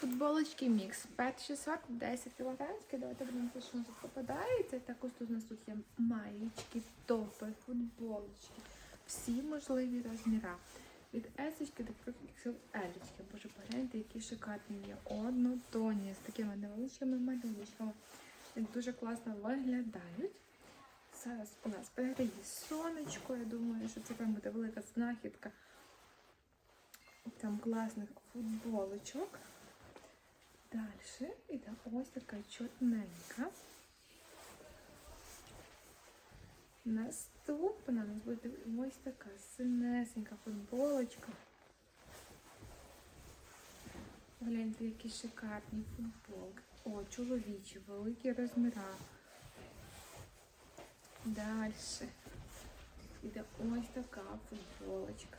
Футболочки мікс. Перший сорт 10 кг. Давайте подивимося, що тут попадається. Також тут у нас тут є маєчки, топи, футболочки. Всі можливі розміри. Від есочки до XL. Боже, погляньте, які шикарні є. Однотонні з такими невеличкими малюночками. Дуже класно виглядають. Зараз у нас перегріє сонечко. Я думаю, що це прям буде велика знахідка. Там класних футболочок. Далі іде ось така чорненька. Наступна у нас буде ось така синесенька футболочка. Гляньте, які шикарні футболки. О, чоловічі, великі розміри. Далі іде ось така футболочка.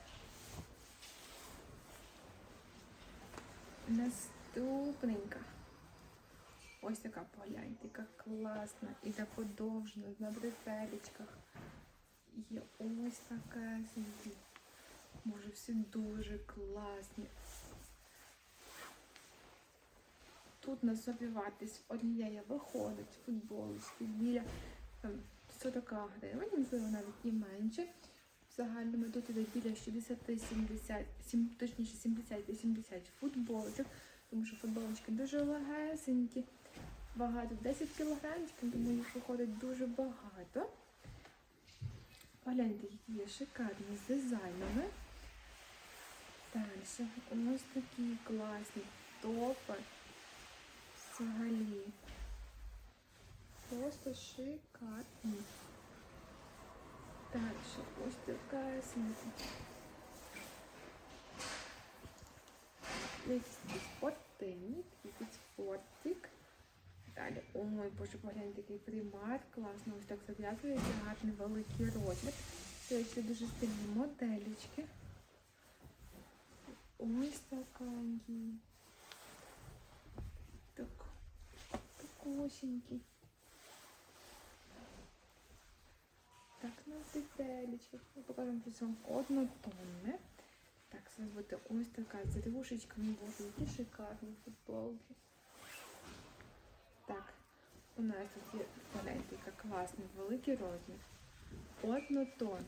Наступненька. Ось така погляньте, яка класна. Іде подовжена, на бретелечках. Є ось така сім'ї. Може, всі дуже класні. Тут на собі однієї виходить футболочки біля там, 40 гривень, можливо, навіть і менше. В загальному тут іде біля 60-70, точніше 70-80 футболочок, тому що футболочки дуже легесенькі, багато 10 кілограмів, тому їх виходить дуже багато. Погляньте, які є шикарні з дизайнами. Далі ось такі класні топи. Взагалі. Просто шикарні. Дальше ось така сумка такий спортивний, такий спортик. Далі, ой, боже, погляньте, який примат, класно, ось так зав'язується, гарний великий розмір. Це ще дуже стильні моделечки. Ось такенький. Так, такосенький. Так, на детелечках. Ми покажемо, що це однотонне. Так, зараз буде ось така з рюшечками, боже, які шикарні футболки. Нас тут є погляньте, класний, великий розмір. Однотон.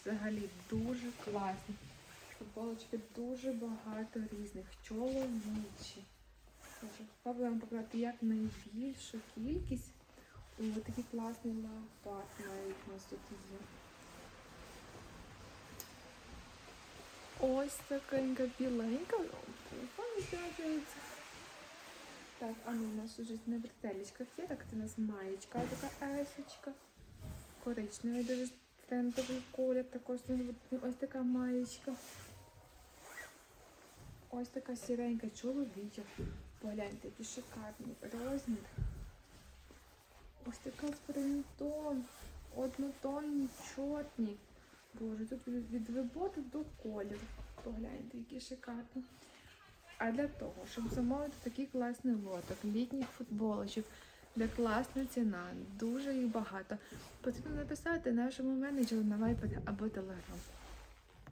Взагалі дуже класні. Футболочки дуже багато різних. Чоловічі. Боже, Спробуємо показати як найбільшу кількість. Ось такий класний леопард навіть у нас тут є. Ось такенька біленька. Зв'язується. Так, а ну у нас уже на бретелечках є, так це у нас маєчка, така есочка. Коричневий дуже трендовий колір, також у нас буде ось така маєчка. Ось така сіренька чоловіча. Погляньте, який шикарний розмір. Ось така з. Однотонні, чорні. Боже, тут від, виботу до кольору. Погляньте, які шикарні. А для того, щоб замовити такий класний лоток, літніх футболочок, де класна ціна, дуже їх багато, потрібно написати нашому менеджеру на Viber або Telegram.